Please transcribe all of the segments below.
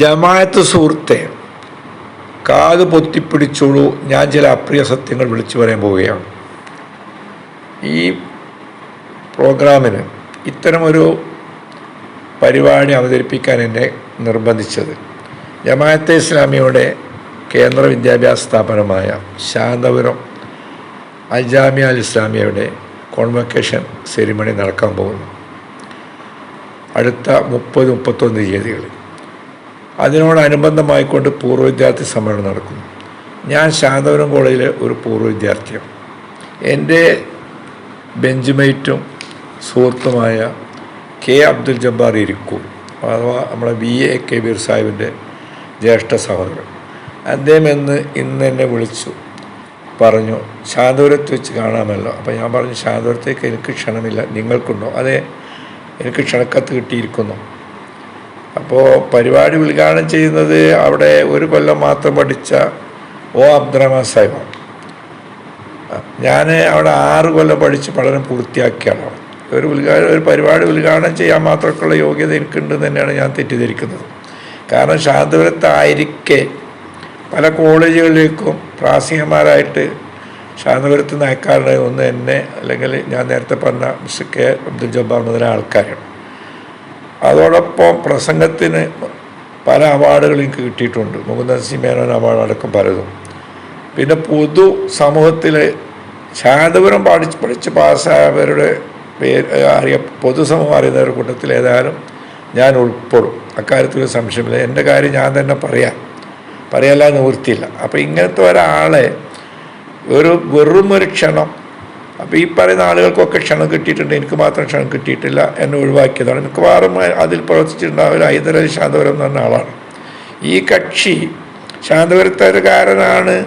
ജമായത്ത് സുഹൃത്തെ കാത് പൊത്തിപ്പിടിച്ചോളൂ. ഞാൻ ചില അപ്രിയ സത്യങ്ങൾ വിളിച്ചു പറയാൻ പോവുകയാണ്. ഈ പ്രോഗ്രാമിന് ഇത്തരമൊരു പരിപാടി അവതരിപ്പിക്കാൻ എന്നെ നിർബന്ധിച്ചത് ജമാഅത്തെ ഇസ്ലാമിയുടെ കേന്ദ്ര വിദ്യാഭ്യാസ സ്ഥാപനമായ ശാന്തപുരം അജാമിയ അൽ ഇസ്ലാമിയയുടെ കോൺവക്കേഷൻ സെരിമണി നടക്കാൻ പോകുന്നു. അടുത്ത മുപ്പത് മുപ്പത്തൊന്ന് തീയതികളിൽ. അതിനോടനുബന്ധമായിക്കൊണ്ട് പൂർവ വിദ്യാർത്ഥി സമ്മേളനം നടക്കുന്നു. ഞാൻ ശാന്തപുരം കോളേജിലെ ഒരു പൂർവ വിദ്യാർത്ഥിയാണ് എന്റെ ബെഞ്ചുമേറ്റും സുഹൃത്തുമായ കെ അബ്ദുൽ ജബ്ബാർ ഇരിക്കൂർ അഥവാ നമ്മുടെ വി എ കബീർ സാഹിബിന്റെ ജ്യേഷ്ഠ സഹോദരൻ. അദ്ദേഹം എന്ന് ഇന്ന് എന്നെ വിളിച്ചു പറഞ്ഞു ശാന്തപുരത്ത് വെച്ച് കാണാമല്ലോ. അപ്പോൾ ഞാൻ പറഞ്ഞു ശാന്തപുരത്തേക്ക് എനിക്ക് ക്ഷണമില്ല നിങ്ങൾക്കുണ്ടോ? അതെ എനിക്ക് ക്ഷണക്കത്ത് കിട്ടിയിരിക്കുന്നു. അപ്പോൾ പരിപാടി ഉദ്ഘാടനം ചെയ്യുന്നത് അവിടെ ഒരു കൊല്ലം മാത്രം പഠിച്ച ഓ അബ്ദുറഹ്മാൻ സാഹിബാണ്. ഞാൻ അവിടെ ആറ് കൊല്ലം പഠിച്ച് പഠനം പൂർത്തിയാക്കിയാണ്. ഒരു ഉദ്ഘാടനം ഒരു പരിപാടി ഉദ്ഘാടനം ചെയ്യാൻ മാത്രമൊക്കെയുള്ള യോഗ്യത എനിക്കുണ്ട് തന്നെയാണ് ഞാൻ തെറ്റിദ്ധരിക്കുന്നത്. കാരണം ശാന്തപുരത്തായിരിക്കെ പല കോളേജുകളിലേക്കും പ്രാസികന്മാരായിട്ട് ശാന്തപുരത്ത് നിന്ന് അയക്കാറുണ്ട് ഒന്ന് എന്നെ അല്ലെങ്കിൽ ഞാൻ നേരത്തെ പറഞ്ഞ മിസ്റ്റർ കെ അബ്ദുൽ ജബ്ബാർ മുതലായ ആൾക്കാരാണ്. അതോടൊപ്പം പ്രസംഗത്തിന് പല അവാർഡുകളും കിട്ടിയിട്ടുണ്ട്. മുകുന്ദൻ സി മേനോൻ അവാർഡ് അടക്കം പലതും. പിന്നെ പൊതു സമൂഹത്തിൽ ശാന്തപുരം പഠിച്ച് പഠിച്ച് പാസ്സായവരുടെ പേര് അറിയ പൊതുസമൂഹം അറിയുന്നവരുടെ കൂട്ടത്തിൽ ഏതായാലും ഞാൻ ഉൾപ്പെടും. അക്കാര്യത്തിൽ സംശയമില്ല. എന്റെ കാര്യം ഞാൻ തന്നെ പറയാം. പറയാല്ല നിവൃത്തിയില്ല. അപ്പോൾ ഇങ്ങനത്തെ ഒരാളെ ഒരു വെറുമൊരു ക്ഷണം അപ്പോൾ ഈ പറയുന്ന ആളുകൾക്കൊക്കെ ക്ഷണം കിട്ടിയിട്ടുണ്ട് എനിക്ക് മാത്രം ക്ഷണം കിട്ടിയിട്ടില്ല എന്നെ ഒഴിവാക്കിയതാണ്. മിക്കവാറും അതിൽ പ്രവർത്തിച്ചിട്ടുണ്ടാവില്ല ഹൈദരലി ശാന്തപുരം എന്ന് പറഞ്ഞ ആളാണ്. ഈ കക്ഷി ശാന്തപുരത്തുകാരനാണ്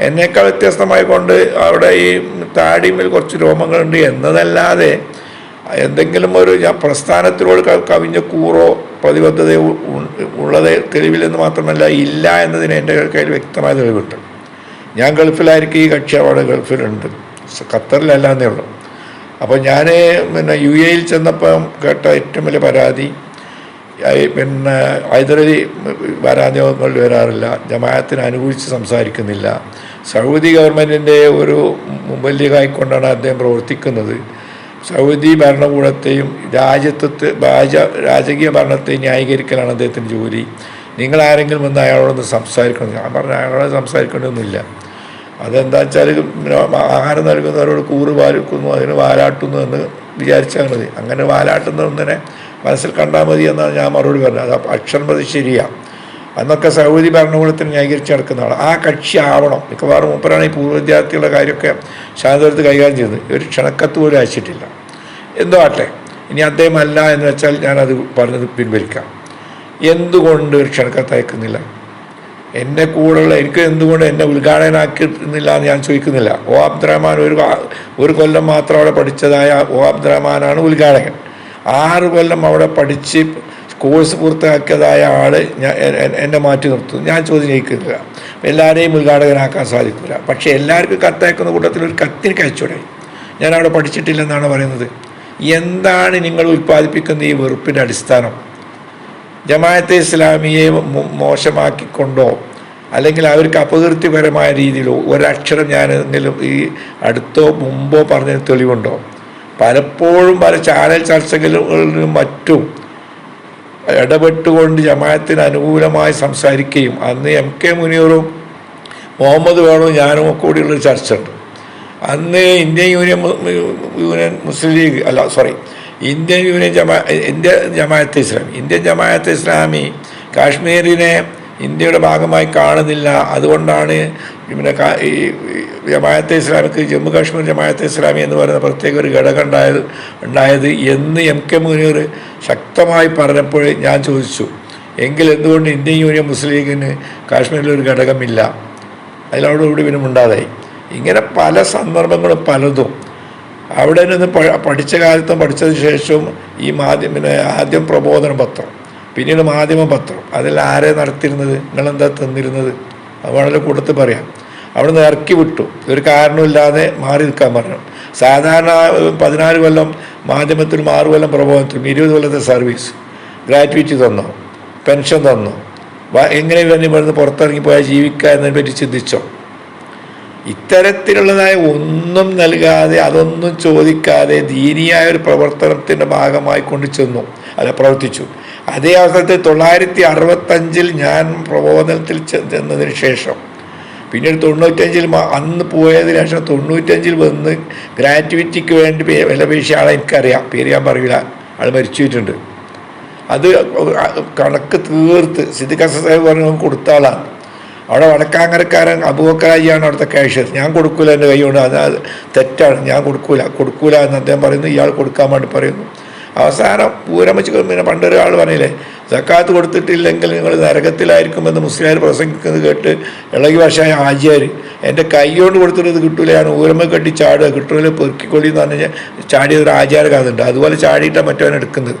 എന്നേക്കാൾ വ്യത്യസ്തമായി കൊണ്ട് അവിടെ ഈ താടിമേൽ കുറച്ച് രോമങ്ങളുണ്ട് എന്നതല്ലാതെ എന്തെങ്കിലും ഒരു ഞാൻ പ്രസ്ഥാനത്തിനോട് ക- കവിഞ്ഞ കൂറോ പ്രതിബദ്ധതയോ ഉള്ളത് തെളിവില്ലെന്ന് മാത്രമല്ല ഇല്ല എന്നതിന് എന്റെ കയ്യിൽ വ്യക്തമായ തെളിവുണ്ട്. ഞാൻ ഗൾഫിലായിരിക്കും ഈ കക്ഷി അവിടെ ഗൾഫിലുണ്ട്. ഖത്തറിലല്ലാന്നേ ഉള്ളൂ. അപ്പോൾ ഞാൻ പിന്നെ യു എയിൽ ചെന്നപ്പം കേട്ട ഏറ്റവും വലിയ പരാതി പിന്നെ ഹൈദരലി വരാഞ്ഞൊന്നും വരാറില്ല ജമായത്തിന് അനുകൂലിച്ച് സംസാരിക്കുന്നില്ല. സൗദി ഗവൺമെന്റിന്റെ ഒരു മുമ്പല്യകായിക്കൊണ്ടാണ് അദ്ദേഹം പ്രവർത്തിക്കുന്നത്. സൗദി ഭരണകൂടത്തെയും രാജ്യത്വത്തെ രാജ രാജകീയ ഭരണത്തെ ന്യായീകരിക്കലാണ് അദ്ദേഹത്തിന്റെ ജോലി. നിങ്ങൾ ആരെങ്കിലും വന്ന് അയാളോടൊന്ന് സംസാരിക്കണം. ഞാൻ പറഞ്ഞു അയാളോട് സംസാരിക്കേണ്ടതൊന്നുമില്ല. അതെന്താ വെച്ചാൽ ആഹാരം നൽകുന്നവരോട് കൂറ് പാലിക്കുന്നു അതിന് വാലാട്ടുന്നു എന്ന് വിചാരിച്ചാൽ മതി. അങ്ങനെ വാലാട്ടുന്ന മനസ്സിൽ കണ്ടാൽ മതി എന്നാണ് ഞാൻ മറുപടി പറഞ്ഞത്. അത് അക്ഷരം പ്രതി ശരിയാണ് അന്നൊക്കെ സൗദി ഭരണകൂടത്തിന് ന്യായീകരിച്ച് നടക്കുന്ന ആൾ ആ കക്ഷി ആവണം. മിക്കവാറും മൂപ്പരാണ് ഈ പൂർവ വിദ്യാർത്ഥികളുടെ കാര്യമൊക്കെ ശാന്തപുരത്ത് കൈകാര്യം ചെയ്തത് ഒരു ക്ഷണക്കത്ത് പോലും അയച്ചിട്ടില്ല. എന്തോ ആട്ടെ? ഇനി അദ്ദേഹം അല്ല എന്ന് വെച്ചാൽ ഞാനത് പറഞ്ഞത് പിൻവലിക്കാം. എന്തുകൊണ്ട് ഒരു ക്ഷണക്കത്ത് അയക്കുന്നില്ല? എന്റെ കൂടെയുള്ള എനിക്ക് എന്തുകൊണ്ട് എന്നെ ഉദ്ഘാടകനാക്കിയിരുന്നില്ല എന്ന് ഞാൻ ചോദിക്കുന്നില്ല. ഓ അബ്ദുറഹ്മാൻ ഒരു ഒരു കൊല്ലം മാത്രം അവിടെ പഠിച്ചതായ ഓ അബ്ദുറഹ്മാനാണ് ഉദ്ഘാടകൻ. ആറ് കൊല്ലം അവിടെ പഠിച്ച് കോഴ്സ് പൂർത്തിയാക്കിയതായ ആൾ ഞാൻ എന്നെ മാറ്റി നിർത്തും ഞാൻ ചോദ്യം ചെയ്യിക്കുന്നില്ല എല്ലാവരെയും ഉദ്ഘാടകനാക്കാൻ സാധിക്കില്ല പക്ഷേ എല്ലാവർക്കും കത്തയക്കുന്ന കൂട്ടത്തിൽ ഒരു കത്തിന് കഴിച്ചൂടെ ഞാൻ അവിടെ പഠിച്ചിട്ടില്ലെന്നാണ് പറയുന്നത്. എന്താണ് നിങ്ങൾ ഉൽപ്പാദിപ്പിക്കുന്ന ഈ വെറുപ്പിന്റെ അടിസ്ഥാനം? ജമാഅത്തെ ഇസ്ലാമിയെ മോശമാക്കിക്കൊണ്ടോ അല്ലെങ്കിൽ അവർക്ക് അപകീർത്തിപരമായ രീതിയിലോ ഒരക്ഷരം ഞാൻ എന്തെങ്കിലും ഈ അടുത്തോ മുമ്പോ പറഞ്ഞ തെളിവുണ്ടോ? പലപ്പോഴും പല ചാനൽ ചർച്ചകളിലും മറ്റും ഇടപെട്ടുകൊണ്ട് ജമാഅത്തിന് അനുകൂലമായി സംസാരിക്കുകയും അന്ന് എം കെ മുനീറും മുഹമ്മദ് വേണു ഞാനും കൂടിയുള്ളൊരു ചർച്ച ഉണ്ട് അന്ന് Indian Union Union Muslim League അല്ല sorry Indian Union Jama India Jamaat-e Islami. Indian Jamaat Islami കാശ്മീരിനെ ഇന്ത്യയുടെ ഭാഗമായി കാണുന്നില്ല. അതുകൊണ്ടാണ് പിന്നെ ഈ ജമാഅത്തെ ഇസ്ലാമിക്ക് ജമ്മു കാശ്മീർ ജമാഅത്തെ ഇസ്ലാമി എന്ന് പറയുന്ന പ്രത്യേക ഒരു ഘടകം ഉണ്ടായത് ഉണ്ടായത് എന്ന് എം കെ മുനീർ ശക്തമായി പറഞ്ഞപ്പോൾ ഞാൻ ചോദിച്ചു. എങ്കിൽ എന്തുകൊണ്ട് ഇന്ത്യൻ യൂണിയൻ മുസ്ലിം ലീഗിന് കാശ്മീരിൽ ഒരു ഘടകമില്ല? അതിലോടുകൂടി പിന്നെ ഉണ്ടാതായി ഇങ്ങനെ പല സന്ദർഭങ്ങളും പലതും. അവിടെ നിന്ന് പഠിച്ച കാലത്തും പഠിച്ചതിന് ശേഷവും ഈ മാധ്യമ പിന്നെ ആദ്യം പ്രബോധന പത്രം പിന്നീട് മാധ്യമ പത്രം. അതിൽ ആരെ നടത്തിയിരുന്നത് നിങ്ങളെന്താ തന്നിരുന്നത്? അത് വളരെ കൂട്ടത്തിൽ പറയാം. അവിടെ നിന്ന് ഇറക്കി വിട്ടു. ഒരു കാരണമില്ലാതെ മാറി നിൽക്കാൻ പറഞ്ഞു. സാധാരണ പതിനാല് കൊല്ലം മാധ്യമത്തിലും ആറ് കൊല്ലം പ്രബോധനത്തിലും ഇരുപത് കൊല്ലത്തെ സർവീസ്. ഗ്രാറ്റുവിറ്റി തന്നോ. പെൻഷൻ തന്നോ. എങ്ങനെ വേണമെങ്കിൽ ഇവിടുന്ന് പുറത്തിറങ്ങി പോയാൽ ജീവിക്കുക എന്നതിനെ പറ്റി ചിന്തിച്ചോ? ഇത്തരത്തിലുള്ളതായ ഒന്നും നൽകാതെ അതൊന്നും ചോദിക്കാതെ ദീനിയായ ഒരു പ്രവർത്തനത്തിന്റെ ഭാഗമായി കൊണ്ട് ചെന്നു. അല്ല പ്രവർത്തിച്ചു. അതേ അവസരത്തിൽ തൊള്ളായിരത്തി അറുപത്തഞ്ചിൽ ഞാൻ പ്രബോധനത്തിൽ ചെന്നതിന് ശേഷം പിന്നീട് തൊണ്ണൂറ്റഞ്ചിൽ അന്ന് പോയതിനു ശേഷം തൊണ്ണൂറ്റഞ്ചിൽ വന്ന് ഗ്രാറ്റുവിറ്റിക്ക് വേണ്ടി വിലപേശിയ ആളെ എനിക്കറിയാം. പേര് ഞാൻ പറയില്ല ആൾ മരിച്ചിട്ടുണ്ട് അത് കണക്ക് തീർത്ത് സിദ്ദിഖ് സാഹിബ് പറഞ്ഞു "അവൻ കൊടുത്ത ആളാണ്. അവിടെ വടക്കാങ്ങരക്കാരൻ അബൂബക്കറാജിയാണ് അവിടുത്തെ ക്യാഷ് ഞാൻ കൊടുക്കൂല എന്റെ കൈ കൊണ്ട് അത് തെറ്റാണ്. ഞാൻ കൊടുക്കൂല. കൊടുക്കൂല എന്ന് അദ്ദേഹം പറയുന്നു. ഇയാൾ കൊടുക്കാൻ വേണ്ടി പറയുന്നു. അവസാനം പൂരം പിന്നെ പണ്ടൊരാൾ പറഞ്ഞില്ലേ സക്കാത്ത് കൊടുത്തിട്ടില്ലെങ്കിൽ നിങ്ങൾ നരകത്തിലായിരിക്കുമെന്ന് മുസ്ലിം പ്രസംഗിക്കുന്നത് കേട്ട് ഇളകി ഭാഷയായ ആചാര്. എന്റെ കൈ കൊണ്ട് കൊടുത്തിട്ട് ഇത് കിട്ടൂല ഞാൻ ഊരമ്മ കെട്ടി ചാടുക. കിട്ടൂല പെറുക്കിക്കൊള്ളി എന്ന് പറഞ്ഞു കഴിഞ്ഞാൽ ചാടിയത് ഒരു ആചാര കഥയുണ്ട്. അതുപോലെ ചാടിയിട്ടാണ് മറ്റവൻ എടുക്കുന്നത്.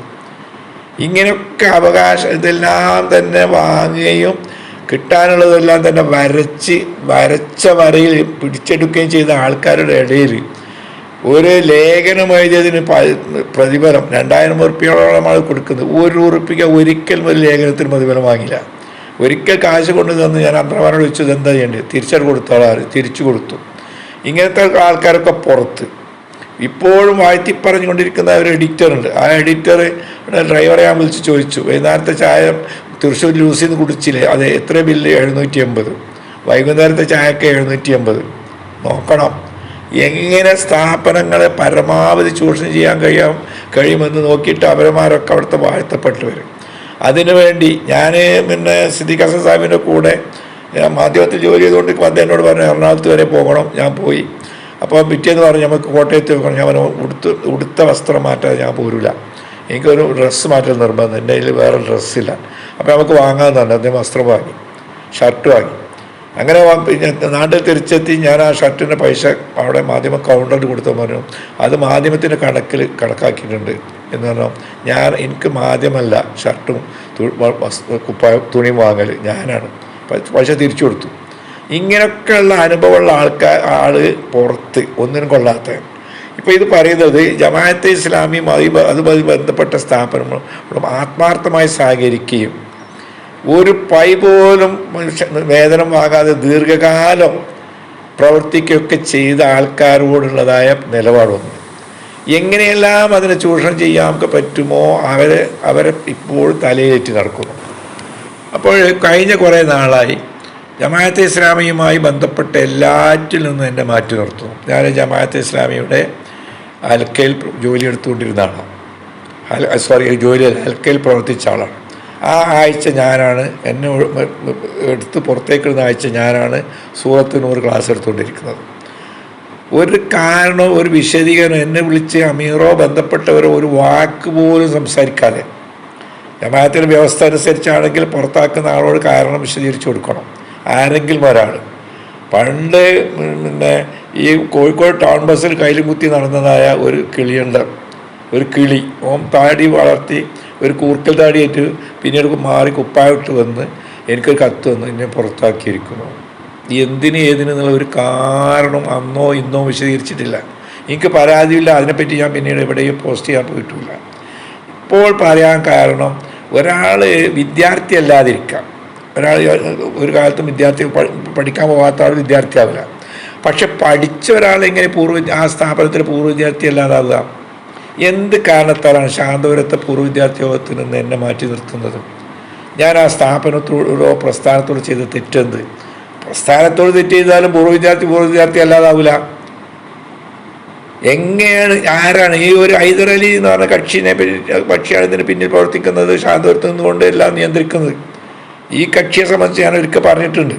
ഇങ്ങനെയൊക്കെ അവകാശം ഇതെല്ലാം തന്നെ വാങ്ങുകയും കിട്ടാനുള്ളതെല്ലാം തന്നെ വരച്ച് വരച്ച വരയിൽ പിടിച്ചെടുക്കുകയും ചെയ്ത ആൾക്കാരുടെ ഇടയിൽ ഒരു ലേഖനം എഴുതിയതിന് പ്രതിഫലം രണ്ടായിരം ഉറുപ്പികളോളമാണ് കൊടുക്കുന്നത്. ഒരു ഉറുപ്പിക്ക ഒരിക്കലും ഒരു ലേഖനത്തിന് പ്രതിഫലം വാങ്ങില്ല ഒരിക്കൽ കാശ് കൊണ്ട് തന്ന് ഞാൻ അന്തർമാനോട് ചോദിച്ചത് എന്താ ചെയ്യേണ്ടത്? തിരിച്ചത് കൊടുത്തോളാറ് തിരിച്ചു കൊടുത്തു. ഇങ്ങനത്തെ ആൾക്കാരൊക്കെ പുറത്ത്. ഇപ്പോഴും വാഴ്ത്തി പറഞ്ഞുകൊണ്ടിരിക്കുന്ന ഒരു എഡിറ്റർ ഉണ്ട് ആ എഡിറ്റർ ഡ്രൈവറെ ഞാൻ വിളിച്ച് ചോദിച്ചു. വൈകുന്നേരത്തെ ചായ തൃശ്ശൂർ ലൂസിൽ നിന്ന് കുടിച്ചില്ലേ അതെ എത്ര ബില്ല് എഴുന്നൂറ്റി എൺപത് വൈകുന്നേരത്തെ ചായക്ക് എഴുന്നൂറ്റി എൺപത് നോക്കണം. എങ്ങനെ സ്ഥാപനങ്ങളെ പരമാവധി ചൂഷണം ചെയ്യാൻ കഴിയാം കഴിയുമെന്ന് നോക്കിയിട്ട് അവരമാരൊക്കെ അവിടുത്തെ വാഴ്ത്തപ്പെട്ടു വരും. അതിനുവേണ്ടി ഞാൻ പിന്നെ സിദ്ദിഖ് ഹസൻ സാഹിബിന്റെ കൂടെ ഞാൻ മാധ്യമത്തിൽ ജോലി ചെയ്തുകൊണ്ട് അദ്ദേഹം എന്നോട് പറഞ്ഞു എറണാകുളത്ത് വരെ പോകണം ഞാൻ പോയി. അപ്പോൾ പിറ്റേന്ന് പറഞ്ഞു നമുക്ക് കോട്ടയത്ത് വെക്കണം. ഞാൻ ഉടുത്ത് ഉടുത്ത വസ്ത്രം മാറ്റാതെ ഞാൻ പോരില്ല എനിക്കൊരു ഡ്രസ്സ് മാറ്റൽ നിർബന്ധം. എന്റെ കയ്യിൽ വേറെ ഡ്രസ്സില്ല. അപ്പോൾ നമുക്ക് വാങ്ങാമെന്നുണ്ട് അദ്ദേഹം വസ്ത്രം വാങ്ങി. ഷർട്ട് വാങ്ങി. അങ്ങനെ നാട്ടിൽ തിരിച്ചെത്തി ഞാൻ ആ ഷർട്ടിന്റെ പൈസ അവിടെ മാധ്യമ കൗണ്ടറിൽ കൊടുത്തു. പറഞ്ഞു അത് മാധ്യമത്തിന്റെ കണക്കിൽ കണക്കാക്കിയിട്ടുണ്ട്. എന്ന് പറഞ്ഞു. ഞാൻ എനിക്ക് മാധ്യമല്ല ഷർട്ടും കുപ്പായ തുണിയും വാങ്ങൽ ഞാനാണ്. പൈസ തിരിച്ചു കൊടുത്തു. ഇങ്ങനെയൊക്കെയുള്ള അനുഭവമുള്ള ആൾക്കാർ ആൾ പുറത്ത് ഒന്നിനും കൊള്ളാത്ത ഇപ്പോൾ ഇത് പറയുന്നത് ജമാഅത്തെ ഇസ്ലാമിയും അതുമായി ബന്ധപ്പെട്ട സ്ഥാപനങ്ങളും ആത്മാർത്ഥമായി സഹകരിക്കുകയും ഒരു പൈ പോലും മനുഷ്യ വേതനം വാങ്ങാതെ ദീർഘകാലം പ്രവർത്തിക്കുകയൊക്കെ ചെയ്ത ആൾക്കാരോടുള്ളതായ നിലപാടൊന്നും. എങ്ങനെയെല്ലാം അതിനെ ചൂഷണം ചെയ്യാനൊക്കെ പറ്റുമോ അവരെ അവരെ ഇപ്പോൾ തലയേറ്റി നടക്കുന്നു. അപ്പോൾ കഴിഞ്ഞ കുറേ നാളായി ജമാഅത്തെ ഇസ്ലാമിയുമായി ബന്ധപ്പെട്ട എല്ലാറ്റിൽ നിന്നും എന്നെ മാറ്റി നിർത്തുന്നു. ഞാൻ ജമാഅത്തെ ഇസ്ലാമിയുടെ ഹൽക്കയിൽ ജോലി എടുത്തുകൊണ്ടിരുന്ന ആളാണ് സോറി ജോലി അൽക്കയിൽ പ്രവർത്തിച്ച ആളാണ്. ആ ആഴ്ച ഞാനാണ് എന്നെ എടുത്ത് പുറത്തേക്കിടുന്ന ആഴ്ച ഞാനാണ് സൂറത്ത് നൂറ് ക്ലാസ് എടുത്തുകൊണ്ടിരിക്കുന്നത്. ഒരു കാരണോ ഒരു വിശദീകരണം എന്നെ വിളിച്ച് അമീറോ ബന്ധപ്പെട്ടവരോ ഒരു വാക്ക് പോലും സംസാരിക്കാതെ. ജമാഅത്തിന്റെ വ്യവസ്ഥ അനുസരിച്ചാണെങ്കിൽ പുറത്താക്കുന്ന ആളോട് കാരണം വിശദീകരിച്ചു കൊടുക്കണം. ആരെങ്കിലും ഒരാൾ പണ്ട് പിന്നെ ഈ കോഴിക്കോട് ടൗൺ ബസ്സിൽ കയ്യിൽ കുത്തി നടന്നതായ ഒരു കിളിയുണ്ട്. ഒരു കിളി. ഓം താടി വളർത്തി ഒരു കൂർക്കൽ താടിയേറ്റ് പിന്നീട് മാറി കുപ്പായിട്ട് വന്ന് എനിക്കൊരു കത്ത് വന്ന് എന്നെ പുറത്താക്കിയിരിക്കുന്നു. എന്തിന് ഏതിന് എന്നുള്ള ഒരു കാരണം അന്നോ ഇന്നോ വിശദീകരിച്ചിട്ടില്ല. എനിക്ക് പരാതിയില്ല. അതിനെപ്പറ്റി ഞാൻ പിന്നീട് എവിടെയും പോസ്റ്റ് ചെയ്യാൻ പോയിട്ടില്ല. ഇപ്പോൾ പറയാൻ കാരണം ഒരാൾ വിദ്യാർത്ഥി അല്ലാതിരിക്കാം ഒരാൾ ഒരു കാലത്തും വിദ്യാർത്ഥി പഠിക്കാൻ പോകാത്ത ആൾ വിദ്യാർത്ഥിയാവില്ല. പക്ഷെ പഠിച്ച ഒരാൾ എങ്ങനെ പൂർവ ആ സ്ഥാപനത്തിൽ പൂർവ വിദ്യാർത്ഥി അല്ലാതാവുക. എന്ത് കാരണത്താലാണ് ശാന്തപുരത്തെ പൂർവ വിദ്യാർത്ഥി യോഗത്തിൽ നിന്ന് എന്നെ മാറ്റി നിർത്തുന്നത്? ഞാൻ ആ സ്ഥാപനത്തോടോ പ്രസ്ഥാനത്തോട് ചെയ്ത തെറ്റെന്ത്? പ്രസ്ഥാനത്തോട് തെറ്റ് ചെയ്താലും പൂർവ വിദ്യാർത്ഥി പൂർവ വിദ്യാർത്ഥി അല്ലാതാവില്ല എങ്ങനെയാണ് ആരാണ്? ഈ ഒരു ഹൈദരലി എന്ന് പറഞ്ഞ കക്ഷിനെ കക്ഷിയാണ് ഇതിന് പിന്നിൽ പ്രവർത്തിക്കുന്നത്. ശാന്തപുരത്ത് നിന്നുകൊണ്ട് എല്ലാം നിയന്ത്രിക്കുന്നത്. ഈ കക്ഷിയെ സംബന്ധിച്ച് ഞാൻ ഒരിക്കൽ പറഞ്ഞിട്ടുണ്ട്.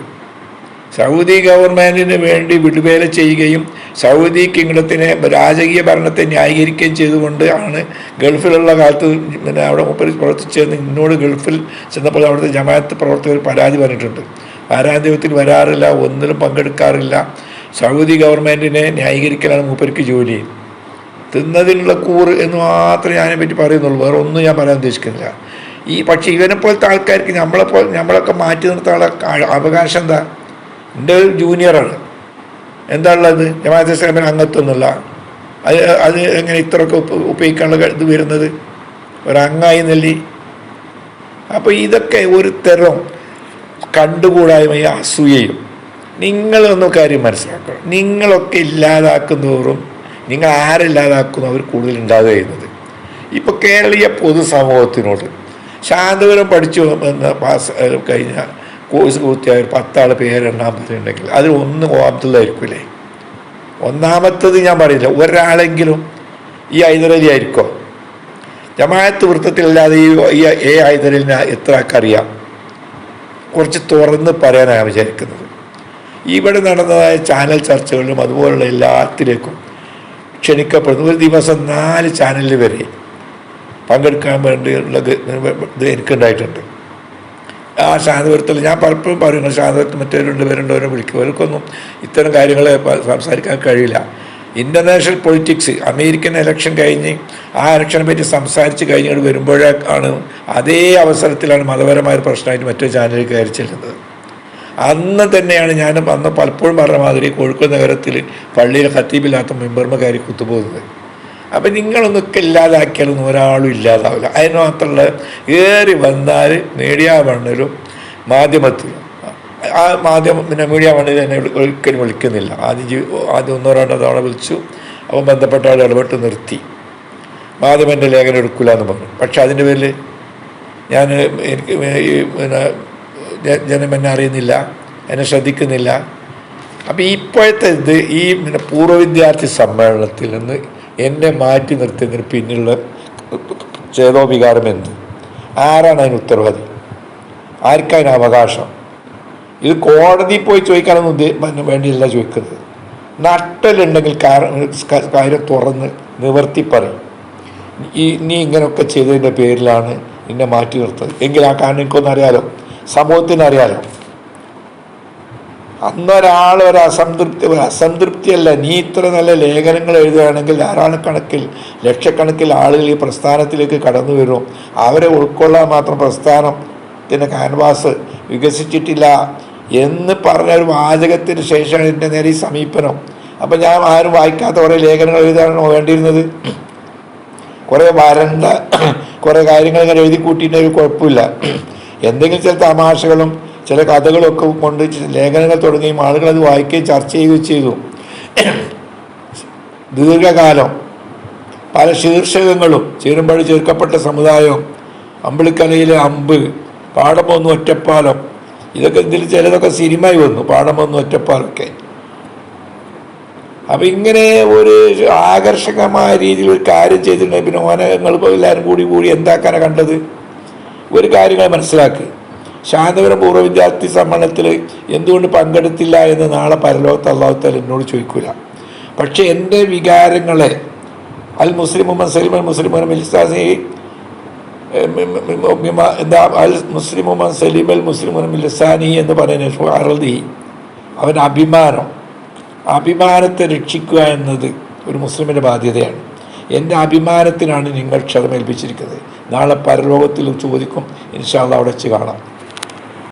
സൗദി ഗവൺമെന്റിന് വേണ്ടി വിടുവേല ചെയ്യുകയും സൗദി കിങ്ഡത്തിനെ രാജകീയ ഭരണത്തെ ന്യായീകരിക്കുകയും ചെയ്തുകൊണ്ട് ആണ് ഗൾഫിലുള്ള കാലത്ത് പിന്നെ അവിടെ മുപ്പരി പ്രവർത്തിച്ചെന്ന് ഇന്നോട് ഗൾഫിൽ ചെന്നപ്പോൾ അവിടുത്തെ ജമാഅത്ത് പ്രവർത്തകർ പരാതി പറഞ്ഞിട്ടുണ്ട്. ആരാധ്യത്തിൽ വരാറില്ല ഒന്നിലും പങ്കെടുക്കാറില്ല. സൗദി ഗവൺമെന്റിനെ ന്യായീകരിക്കലാണ് മൂപ്പരിക്ക് ജോലി. തിന്നതിനുള്ള കൂറ് എന്ന് മാത്രമേ ഞാനെ പറ്റി പറയുന്നുള്ളൂ. വേറെ ഒന്നും ഞാൻ പറയാൻ ഉദ്ദേശിക്കുന്നില്ല. ഈ പക്ഷേ ഇവനെപ്പോലത്തെ ആൾക്കാർക്ക് നമ്മളെപ്പോ നമ്മളൊക്കെ മാറ്റി നിർത്താനുള്ള അവകാശം എന്താ? എന്റെ ജൂനിയറാണ്. എന്താ ഉള്ളത് ജമാഅത്ത് ഇസ്ലാമിന് അംഗത്വമൊന്നുമില്ല. അത് അത് എങ്ങനെ ഇത്രയൊക്കെ ഉപ- ഉപയോഗിക്കാനുള്ള ഇത് വരുന്നത്? ഒരംഗായി നെല്ലി. അപ്പോൾ ഇതൊക്കെ ഒരു തരം കണ്ടുകൂടായ്മയും അസൂയയും. നിങ്ങളൊന്നും കാര്യം മനസ്സിലാക്കണം. നിങ്ങളൊക്കെ ഇല്ലാതാക്കുന്നതോറും നിങ്ങൾ ആരില്ലാതാക്കുന്നു അവർ കൂടുതൽ ഉണ്ടാകുക ചെയ്യുന്നത് ഇപ്പോൾ കേരളീയ പൊതുസമൂഹത്തിനോട് ശാന്തപുരം പഠിച്ചു എന്ന പാസ് കഴിഞ്ഞാൽ കഴിഞ്ഞ കോഴ്സ് പൂർത്തിയായ ഒരു പത്താൾ പേരെണ്ണാൻ പറയുന്നുണ്ടെങ്കിൽ അതിൽ ഒന്ന് ഓബ്ദുള്ളായിരിക്കില്ലേ ഒന്നാമത്തത് ഞാൻ പറയില്ല ഒരാളെങ്കിലും ഈ ഹൈദരലി ആയിരിക്കോ? ജമായത്ത് വൃത്തത്തിലല്ലാതെ ഈ എ ഹൈദരലിനെ എത്ര ആൾക്കറിയാം? കുറച്ച് തുറന്ന് പറയാനാണ് വിചാരിക്കുന്നത്. ഇവിടെ നടന്നതായ ചാനൽ ചർച്ചകളിലും അതുപോലുള്ള എല്ലാത്തിലേക്കും ക്ഷണിക്കപ്പെടുന്നു. ഒരു ദിവസം നാല് ചാനലിൽ വരെ പങ്കെടുക്കാൻ വേണ്ടിയുള്ള ഇത് എനിക്കുണ്ടായിട്ടുണ്ട്. ആ ശാന്തപുരത്തിൽ ഞാൻ പലപ്പോഴും പറയുന്നു ശാന്തപുരത്ത് മറ്റേ രണ്ട് പേരുണ്ടവരെ വിളിക്കും. അവർക്കൊന്നും ഇത്തരം കാര്യങ്ങൾ സംസാരിക്കാൻ കഴിയില്ല. ഇന്റർനാഷണൽ പൊളിറ്റിക്സ് അമേരിക്കൻ ഇലക്ഷൻ കഴിഞ്ഞ് ആ ഇലക്ഷനെ പറ്റി സംസാരിച്ച് കഴിഞ്ഞിട്ട് വരുമ്പോഴാണ് അതേ അവസരത്തിലാണ് മതപരമായ പ്രശ്നമായിട്ട് മറ്റൊരു ചാനലിൽ കയറി ചെല്ലുന്നത്. അന്ന് തന്നെയാണ് ഞാൻ അന്ന് പലപ്പോഴും പറഞ്ഞ മാതിരി കോഴിക്കോട് നഗരത്തിൽ പള്ളിയിൽ ഖത്തീബില്ലാത്ത മെമ്പർമാർ കയറി കുത്തുപോകുന്നത്. അപ്പം നിങ്ങളൊന്നൊക്കെ ഇല്ലാതാക്കിയാലൊന്നും ഒരാളും ഇല്ലാതാവില്ല. അതിന് മാത്രമുള്ള ഏറി വന്നാൽ മീഡിയ മണ്ണിലും മാധ്യമത്തിലും ആ മാധ്യമം പിന്നെ മീഡിയ വണ്ണിൽ എന്നെ വിളി- ഒരിക്കലും വിളിക്കുന്നില്ല. ആദ്യം ആദ്യം ഒന്നോ രണ്ടോ തവണ വിളിച്ചു. അപ്പം ബന്ധപ്പെട്ട ആൾ ഇടപെട്ട് നിർത്തി. മാധ്യമന്റെ ലേഖനം എടുക്കില്ല എന്ന് പറഞ്ഞു. പക്ഷെ അതിന്റെ പേരിൽ ഞാൻ എനിക്ക് ഈ പിന്നെ ജനം എന്നെ അറിയുന്നില്ല എന്നെ ശ്രദ്ധിക്കുന്നില്ല. അപ്പം ഇപ്പോഴത്തെ ഇത് ഈ പിന്നെ പൂർവ വിദ്യാർത്ഥി സമ്മേളനത്തിൽ നിന്ന് എന്നെ മാറ്റി നിർത്തിയതിന് പിന്നിലുള്ള ചേതോവികാരം എന്ത് ആരാണ് അതിന് ഉത്തരവാദി? ആർക്കതിന് അവകാശം? ഇത് കോടതി പോയി ചോദിക്കാനൊന്നും വേണ്ടിയല്ല ചോദിക്കുന്നത്. നട്ടലുണ്ടെങ്കിൽ കാര്യം തുറന്ന് നിവർത്തി പറയും. ഈ നീ ഇങ്ങനെയൊക്കെ ചെയ്തതിന്റെ പേരിലാണ് നിന്നെ മാറ്റി നിർത്തത്. എങ്കിൽ ആ കാരണം എനിക്കൊന്നറിയാലോ സമൂഹത്തിനറിയാലോ. അന്നൊരാൾ ഒരു അസംതൃപ്തി ഒരു അസംതൃപ്തിയല്ല. നീ ഇത്ര നല്ല ലേഖനങ്ങൾ എഴുതുകയാണെങ്കിൽ ധാരാളക്കണക്കിൽ ലക്ഷക്കണക്കിൽ ആളുകൾ ഈ പ്രസ്ഥാനത്തിലേക്ക് കടന്നു വരും. അവരെ ഉൾക്കൊള്ളാൻ മാത്രം പ്രസ്ഥാനത്തിന്റെ ക്യാൻവാസ് വികസിച്ചിട്ടില്ല എന്ന് പറഞ്ഞ ഒരു വാചകത്തിന് ശേഷമാണ് എന്റെ നേരെ ഈ സമീപനം. അപ്പം ഞാൻ ആരും വായിക്കാത്ത കുറേ ലേഖനങ്ങൾ എഴുതാനാണോ വേണ്ടിയിരുന്നത്? കുറേ വരണ്ട കുറേ കാര്യങ്ങൾ ഇങ്ങനെ എഴുതി കൂട്ടിയിട്ട് ഒരു കുഴപ്പമില്ല. എന്തെങ്കിലും ചില തമാശകളും ചില കഥകളൊക്കെ കൊണ്ട് ലേഖനങ്ങൾ തുടങ്ങുകയും ആളുകൾ അത് വായിക്കുകയും ചർച്ച ചെയ്യുകയും ചെയ്തു. ദീർഘകാലം പല ശീർഷകങ്ങളും ചേരുമ്പഴി ചേർക്കപ്പെട്ട സമുദായം അമ്പിളിക്കലയിലെ അമ്പ് പാടമൊന്നും ഒറ്റപ്പാലം ഇതൊക്കെ ഇതിൽ ചിലതൊക്കെ സിനിമയായി വന്നു പാടമൊന്നും ഒറ്റപ്പാലൊക്കെ. അപ്പം ഇങ്ങനെ ഒരു ആകർഷകമായ രീതിയിൽ ഒരു കാര്യം ചെയ്തിട്ടുണ്ടെങ്കിൽ പിന്നെ ഓനകങ്ങൾ എല്ലാവരും കൂടി കൂടി എന്താക്കാനാണ് കണ്ടത്? ഒരു കാര്യങ്ങൾ മനസ്സിലാക്കി. ശാന്തപുരം പൂർവ വിദ്യാർത്ഥി സമ്മേളനത്തിൽ എന്തുകൊണ്ട് പങ്കെടുത്തില്ല എന്ന് നാളെ പരലോകത്ത് അള്ളാഹുത്താൽ എന്നോട് ചോദിക്കൂല. പക്ഷെ എന്റെ വികാരങ്ങളെ അൽ മുസ്ലിം ഉമ്മൻ സലിമൻ മുസ്ലിം മിൽസാസി എന്താ അൽ മുസ്ലിം ഉമ്മൻ സലീം അൽ മുസ്ലിം മിൽസാനി എന്ന് പറയുന്ന അറുതി അവൻ അഭിമാനം. അഭിമാനത്തെ രക്ഷിക്കുക എന്നത് ഒരു മുസ്ലിമിന്റെ ബാധ്യതയാണ്. എന്റെ അഭിമാനത്തിനാണ് നിങ്ങൾ ക്ഷതമേൽപ്പിച്ചിരിക്കുന്നത്. നാളെ പരലോകത്തിൽ ചോദിക്കും ഇൻഷാല്ല അവിടെ വെച്ച് കാണാം.